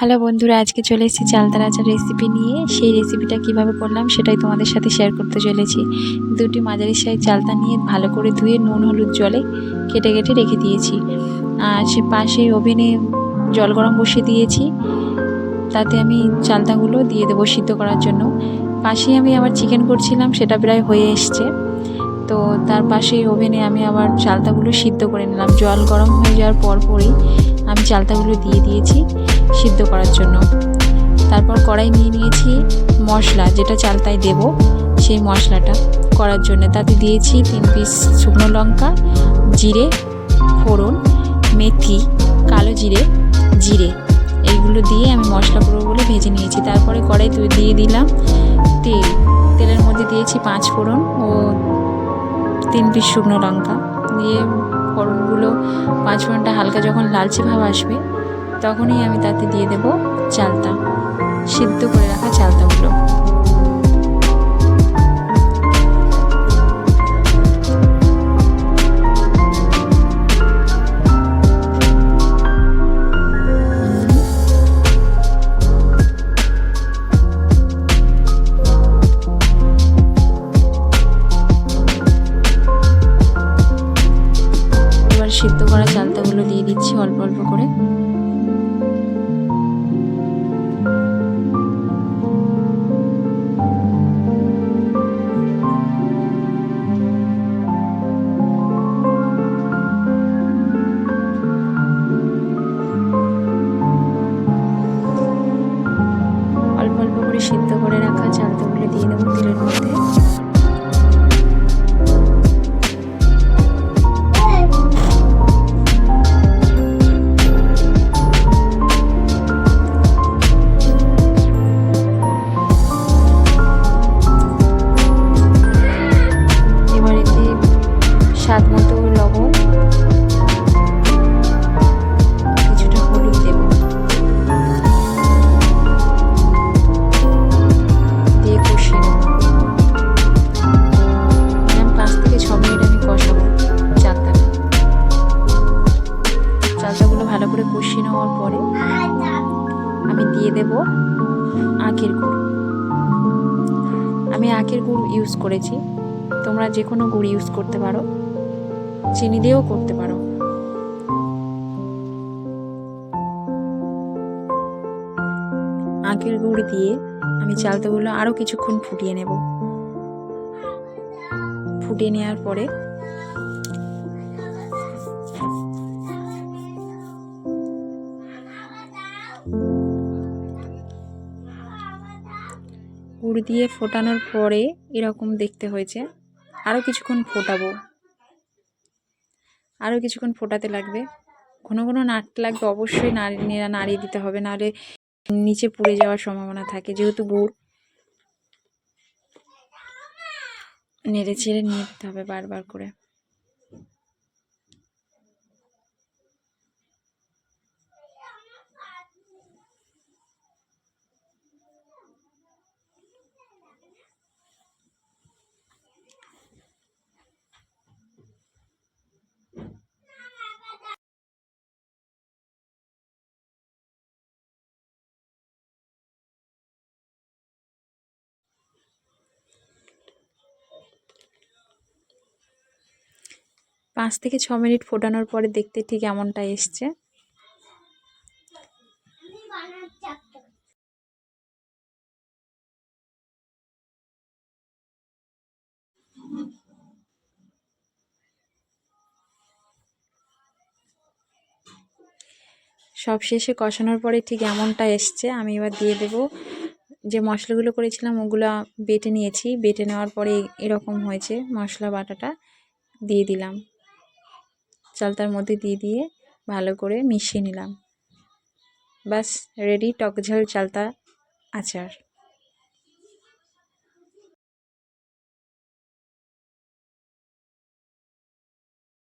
Hello বন্ধুরা, আজকে চলে এসেছি চালতার আচার রেসিপি নিয়ে। সেই রেসিপিটা কীভাবে করলাম সেটাই তোমাদের সাথে শেয়ার করতে চলেছি। দুটি মাঝারি সাইজ চালতা নিয়ে ভালো করে ধুয়ে নুন, হলুদ জলে কেটে কেটে রেখে দিয়েছি। আর সে পাশে ওভেনে জল গরম বসিয়ে দিয়েছি। তাতে আমি চালতাগুলো দিয়ে দেবো সিদ্ধ করার জন্য। পাশেই আমি আবার চিকেন করছিলাম, সেটা প্রায় হয়ে এসছে। তো তার পাশেই ওভেনে আমি আবার চালতাগুলো সিদ্ধ করে নিলাম। জল গরম হয়ে যাওয়ার পর পরই আমি চালতাগুলো দিয়ে দিয়েছি সিদ্ধ করার জন্য। তারপর কড়াই নিয়ে নিয়েছি মশলা, যেটা চালতায় দেব সেই মশলাটা করার জন্য। তাতে দিয়েছি তিন পিস শুকনো লঙ্কা, জিরে, ফোড়ন, মেথি, কালো জিরে জিরে। এইগুলো দিয়ে আমি মশলা করব বলে ভেজে নিয়েছি। তারপরে কড়াই দিয়ে দিলাম তেল। তেলের মধ্যে দিয়েছি পাঁচ ফোড়ন ও তিন পিস শুকনো লঙ্কা। দিয়ে ফোড়নগুলো পাঁচ ফোড়নটা হালকা যখন লালচে ভাব আসবে, তখনই আমি তাতে দিয়ে দেব চালতা, সিদ্ধ করে রাখা চালতাগুলো। সিদ্ধ করা চালতাগুলো দিয়ে দিচ্ছি অল্প অল্প করে। অল্প অল্প সিদ্ধ করে রাখা চালতাগুলো দিয়ে দেবো তেলের মধ্যে। কষিয়ে নেওয়ার পরে আমি দিয়ে দেব আখের গুড়। আমি আখের গুড় ইউজ করেছি। তোমরা যে কোনো গুড় ইউজ করতে পারো। চিনি দিয়েও করতে পারো। আখের গুড় দিয়ে আমি চালতাগুলো আরও কিছুক্ষণ ফুটিয়ে নেব। ফুটিয়ে নেওয়ার পরে গুড় দিয়ে ফোটানোর পরে এরকম দেখতে হয়েছে। আরও কিছুক্ষণ ফোটাবো। আরও কিছুক্ষণ ফোটাতে লাগবে। ঘন ঘন নাড়তে লাগবে, অবশ্যই নাড়িয়ে দিতে হবে। নাহলে নিচে পড়ে যাওয়ার সম্ভাবনা থাকে। যেহেতু গুড় নেড়ে ছেড়ে নিয়ে দিতে হবে বারবার করে। পাঁচ থেকে ছ মিনিট ফোটানোর পরে দেখতে ঠিক এমনটা এসছে। সব শেষে কষানোর পরে ঠিক এমনটা এসছে। আমি এবার দিয়ে দেব। যে মশলাগুলো করেছিলাম, ওগুলো বেটে নিয়েছি। বেটে নেওয়ার পরে এরকম হয়েছে মশলা বাটাটা। দিয়ে দিলাম। চালতার মধ্যে দিয়ে দিয়ে ভালো করে মিশিয়ে নিলাম। ব্যাস রেডি টক ঝাল চালতা আচার।